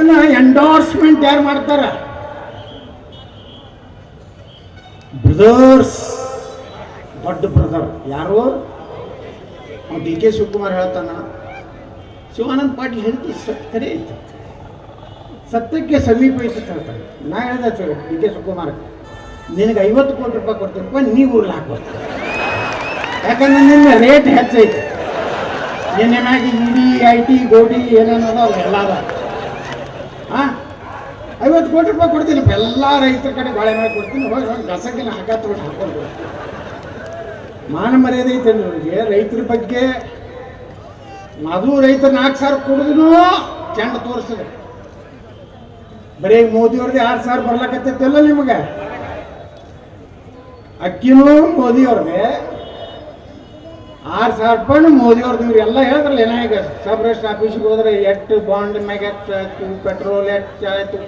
ಅದನ್ನ ಎಂಡೋರ್ಸ್ಮೆಂಟ್ ಯಾರು ಮಾಡ್ತಾರ? ಬ್ರದರ್ಸ್ ದೊಡ್ಡ ಬ್ರದರ್ ಯಾರು? ಡಿ ಕೆ ಶಿವಕುಮಾರ್ ಹೇಳ್ತಾನ. ಶಿವಾನಂದ ಪಾಟೀಲ್ ಹೇಳಿದ್ದು ಸತ್ ಐತೆ. ಸತ್ಯಕ್ಕೆ ಸಮೀಪ ಐತಿ ಹೇಳ್ತಾರೆ ನಾ ಹೇಳ್ದೆ ಡಿ ಕೆ ಶಿವಕುಮಾರ್, ನಿನಗೆ ಐವತ್ತು ಕೋಟಿ ರೂಪಾಯಿ ಕೊಡ್ತೀನಪ್ಪ ನೀವು ಊರ್ಲಿ ಹಾಕ್ಬೋದು. ಯಾಕಂದ್ರೆ ನಿನ್ನ ರೇಟ್ ಹೆಚ್ಚೈತೆ. ನಿನ್ನೆ ಮ್ಯಾಗ ಇಡಿ ಐ ಟಿ ಗೋಡಿ ಏನೇನದ ಅದಾವ, ಎಲ್ಲ ಅದಾವ. ಐವತ್ತು ಕೋಟಿ ರೂಪಾಯಿ ಕೊಡ್ತೀನಿ. ಎಲ್ಲ ರೈತರ ಕಡೆ ಬಾಳೆ ಮಾಡಿ ಕೊಡ್ತೀನಿ. ಹೋಗಿ ಹೋಗಿ ಗಸಕ್ಕಿನ ಹಾಕ ತೊಗೊಂಡು ಹಾಕೊಂಡು ಮಾನ ಮರ್ಯಾದೆ ಐತೆ ನಿಮಗೆ ರೈತರ ಬಗ್ಗೆ ಅದು ರೈತ ನಾಲ್ಕು ಸಾವಿರ ಕುಡಿದ್ರು ಚೆಂಡ ತೋರಿಸಿದ್ರು ಬರೀ ಮೋದಿಯವ್ರದ್ದು ಆರು ಸಾವಿರ ಬರ್ಲಕತ್ತೈತಲ್ಲ ನಿಮಗೆ? ಅಕ್ಕಿನೂ ಮೋದಿಯವ್ರದ್ದೇ ಆರು ಸಾವಿರ ರೂಪಾಯಿ ಮೋದಿಯವ್ರದ್ದು ಇವ್ರು ಎಲ್ಲ ಹೇಳಿದ್ರಲ್ಲ ಏನೋ ಈಗ ಸಬ್ ರಿಜಿಸ್ಟ್ರ್ ಆಫೀಸ್ಗೆ ಹೋದ್ರೆ ಎಷ್ಟು ಬಾಂಡ್ ಮ್ಯಾಗ ಹೆಚ್ಚಾಯ್ತು ಪೆಟ್ರೋಲ್ ಹೆಚ್ಚಾಯ್ತು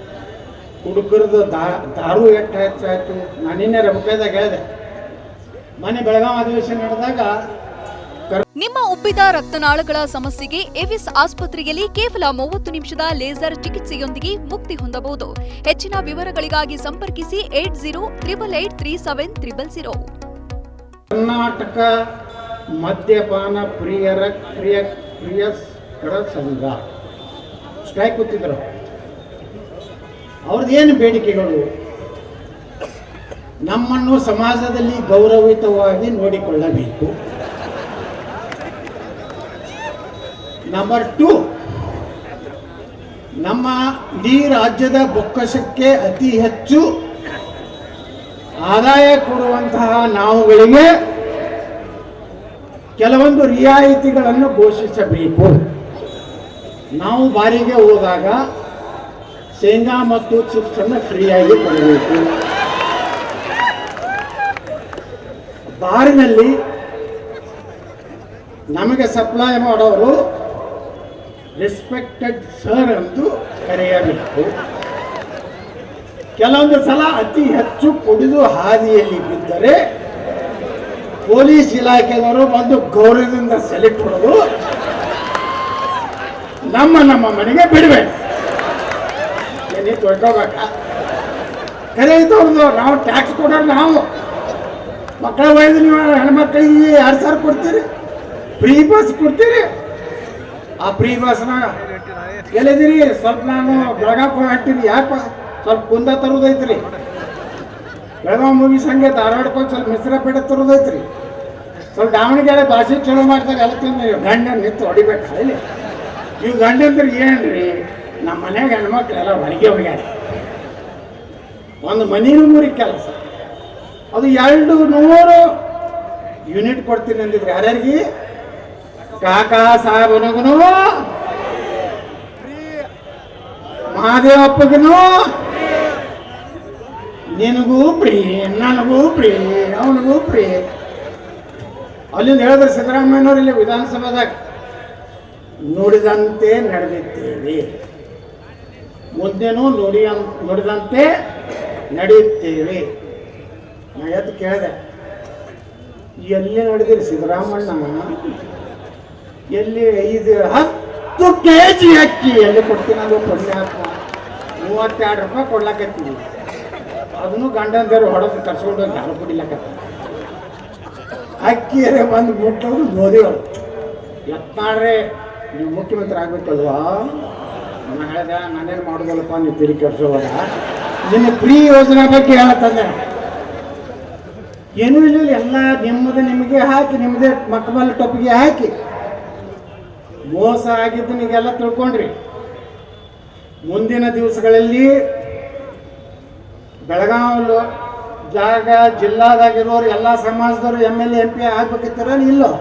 ಹುಡುಗರದು ದಾರು ಎಷ್ಟು ಹೆಚ್ಚಾಯ್ತು. ನಾನು ನಿನ್ನೆ ಹೇಳಿದೆ. ಮನೆ ಬೆಳಗಾವಿ ಅಧಿವೇಶನ ನಡೆದಾಗ ನಿಮ್ಮ ಉಬ್ಬಿದ ರಕ್ತನಾಳಗಳ ಸಮಸ್ಯೆಗೆ ಎವಿಸ್ ಆಸ್ಪತ್ರೆಯಲ್ಲಿ ಕೇವಲ ಮೂವತ್ತು ನಿಮಿಷದ ಲೇಸರ್ ಚಿಕಿತ್ಸೆಯೊಂದಿಗೆ ಮುಕ್ತಿ ಹೊಂದಬಹುದು. ಹೆಚ್ಚಿನ ವಿವರಗಳಿಗಾಗಿ ಸಂಪರ್ಕಿಸಿ eight zero triple eight three seven triple zero. Karnataka ಮದ್ಯಪಾನ ಪ್ರಿಯರ ಪ್ರಿಯ ಪ್ರಿಯಸ್ಕರ ಸಂಘ. ಸ್ಟ್ರೈಕ್ ಕೂತಿದ್ರು. ಅವ್ರದ್ದೇನು ಬೇಡಿಕೆಗಳು? ನಮ್ಮನ್ನು ಸಮಾಜದಲ್ಲಿ ಗೌರವಿತವಾಗಿ ನೋಡಿಕೊಳ್ಳಬೇಕು. ನಂಬರ್ ಟು ನಮ್ಮ ಇಡೀ ರಾಜ್ಯದ ಬೊಕ್ಕಸಕ್ಕೆ ಅತಿ ಹೆಚ್ಚು ಆದಾಯ ಕೊಡುವಂತಹ ನಾವುಗಳಿಗೆ ಕೆಲವೊಂದು ರಿಯಾಯಿತಿಗಳನ್ನು ಘೋಷಿಸಬೇಕು. ನಾವು ಬಾರಿಗೆ ಹೋದಾಗ ಶೇಂಗಾ ಮತ್ತು ಚಿಪ್ಸ್ ಅನ್ನು ಫ್ರೀಯಾಗಿ ಕೊಡಬೇಕು. ಬಾರಿನಲ್ಲಿ ನಮಗೆ ಸಪ್ಲೈ ಮಾಡೋರು ರೆಸ್ಪೆಕ್ಟೆಡ್ ಸರ್ ಎಂದು ಕರೆಯಬೇಕು. ಕೆಲವೊಂದು ಸಲ ಅತಿ ಹೆಚ್ಚು ಕುಡಿದು ಹಾದಿಯಲ್ಲಿ ಬಿದ್ದರೆ ಪೊಲೀಸ್ ಇಲಾಖೆಯವರು ಬಂದು ಗೌರವದಿಂದ ಸೆಲೆಕ್ಟ್ ಹೊಡೆದು ನಮ್ಮ ನಮ್ಮ ಮನೆಗೆ ಬಿಡಬೇಕು ಏನೇ ಕರೆ ಇದ್ದವ್ರದ್ದು ನಾವು ಟ್ಯಾಕ್ಸ್ ಕೊಡೋರು ನಾವು. ಮಕ್ಕಳ ವಯಸ್ಸು ನೀವು ಹೆಣ್ಮಕ್ಳಿಗೆ ಎರಡು ಸಾವಿರ ಕೊಡ್ತೀರಿ. ಫ್ರೀ ಬಸ್ ಕೊಡ್ತೀರಿ. ಆ ಫ್ರೀ ಬಸ್ನಾಗ ಎಲ್ಲಿದ್ದೀರಿ? ಸ್ವಲ್ಪ ನಾನು ಬೆಳಗಾವ್ ಹೊಂಟೀನಿ ಯಾಕೆ ಸ್ವಲ್ಪ ಕುಂದ ತರೋದೈತ್ರಿ. ಬೆಳಗಾವ್ ಮುಗಿಸ್ ಹಂಗೆ ಧಾರವಾಡಕ್ಕೆ ಮಿಶ್ರ ಪೀಠ ತರೋದೈತ್ರಿ. ಸ್ವಲ್ಪ ದಾವಣಗೆರೆ ಭಾಷೆ ಚಲೋ ಮಾಡ್ತಾರೆ ತಿಂದು ಗಂಡ ನಿಂತು ಹೊಡಿಬೇಕು ಅಲ್ಲಿ ಇವು ಗಂಡಂದ್ರೆ ಏನ್ರಿ? ನಮ್ಮ ಮನ್ಯಾಗ ಹೆಣ್ಮಕ್ಳೆಲ್ಲ ಹೊರಗೆ ಹೋಗ್ಯಾರ. ಒಂದು ಮನೇನು ಮುರಿ ಕೆಲಸ. ಅದು ಎರಡು ನೂರು ಯೂನಿಟ್ ಕೊಡ್ತೀನಿ ಅಂದಿದ್ರು. ಯಾರ್ಯಾರಿಗೆ? ಕಾಕಾ ಸಾಹೇಬನಿಗೂ ಮಹಾದೇವಪ್ಪಗೂ ನಿನಗೂ ಪ್ರೀ ನನಗೂ ಪ್ರೀ ಅವನಿಗೂ ಪ್ರೀ ಅಲ್ಲಿಂದ ಹೇಳಿದ್ರೆ ಸಿದ್ದರಾಮಯ್ಯನವ್ರು ಇಲ್ಲಿ ವಿಧಾನಸಭಾದಾಗ, ನುಡಿದಂತೆ ನಡೆದಿದ್ದೇವೆ. ಮುಂದೆನೂ ನುಡಿ ನುಡಿದಂತೆ ನಡೆಯುತ್ತೇವೆ. ನಾ ಎದ್ದು ಕೇಳಿದೆ, ಎಲ್ಲಿ ನಡೆದಿರಿ ಸಿದ್ದರಾಮಣ್ಣ ಎಲ್ಲಿ ಐದು ಹತ್ತು ಕೆ ಜಿ ಅಕ್ಕಿ ಎಲ್ಲಿ ಕೊಡ್ತೀನಿ ಅದು ಪುಣ್ಯಾತ್ಮ ಮೂವತ್ತೆರಡು ರೂಪಾಯಿ ಕೊಡ್ಲಾಕತ್ತೀವಿ. ಅದನ್ನು ಗಂಡಂದೇರು ಹೊಡೆದು ಕರ್ಸ್ಕೊಂಡು ಹೋಗಿ ಯಾರು ಕೊಡಿಲ್ಲ ಅಕ್ಕಿಯರೆ ಬಂದು ಮುಟ್ಟೋದು ಮೋದಿಯವರು ಮಾಡ್ರಿ ನೀವು ಮುಖ್ಯಮಂತ್ರಿ ಆಗ್ಬೇಕಲ್ವಾ? ನಾನು ಹೇಳ್ದೆ, ನಾನೇನು ಮಾಡೋದಲ್ಲಪ್ಪ, ನೀವು ತಿರುಗಿ ಕೆಡ್ಸೋವಾಗ. ನಿನ್ನ ಫ್ರೀ ಯೋಜನೆ ಬಗ್ಗೆ ಹೇಳತ್ತಂದೆ ಏನೂ ಇಲ್ಲ ಎಲ್ಲ ನಿಮ್ಮದು ನಿಮಗೆ ಹಾಕಿ, ನಿಮ್ಮದೇ ಮಕ್ಕಮಲ್ಲ ಟೊಪ್ಪಿಗೆ ಹಾಕಿ. ಮೋಸ ಆಗಿದ್ದು ನೀವೆಲ್ಲ ತಿಳ್ಕೊಂಡ್ರಿ. ಮುಂದಿನ ದಿವಸಗಳಲ್ಲಿ ಬೆಳಗಾವಿ ಜಾಗ ಜಿಲ್ಲಾದಾಗಿರೋರು ಎಲ್ಲ ಸಮಾಜದವರು ಎಂ ಎಲ್ ಎಂ ಪಿ ಆಗ್ಬೇಕಿತ್ತರ ಇಲ್ಲೋ.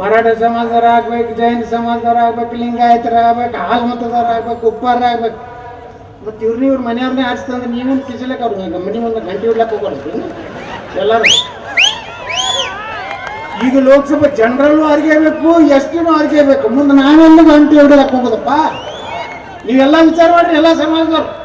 ಮರಾಠ ಸಮಾಜದವ್ರು ಆಗ್ಬೇಕು ಜೈನ ಸಮಾಜದವ್ರು ಆಗ್ಬೇಕು ಲಿಂಗಾಯತರ ಆಗ್ಬೇಕು ಹಾಲ್ಮತದವ್ರು ಆಗ್ಬೇಕು ಉಪ್ಪಾರ ಆಗ್ಬೇಕು ಮತ್ತು ಇವ್ರನ್ನ ಇವ್ರ ಮನೆಯವ್ರನ್ನೇ ಆರಿಸ್ತಂದ್ರೆ ನೀವೇನು ಕಿಸಲಕ್ಕೆ ಅವ್ರು ಮನೆ ಒಂದು ಗಂಟೆ ಇಡ್ಲಕ್ಕೆ ಹೋಗ್ಬಾರ್ದು. ಎಲ್ಲರೂ. ಈಗ ಲೋಕಸಭೆ ಜನರಲ್ಲೂ ಅರ್ಗೇಬೇಕು ಎಷ್ಟಿನೂ ಅರ್ಗೇಬೇಕು. ಮುಂದೆ ನಾವೆಲ್ಲ ಗಂಟೆ ಹಿಡಿಯಕ್ಕೆ ಹೋಗೋದಪ್ಪ. ನೀವೆಲ್ಲ ವಿಚಾರ ಮಾಡ್ರಿ, ಎಲ್ಲ ಸಮಾಜದವ್ರು.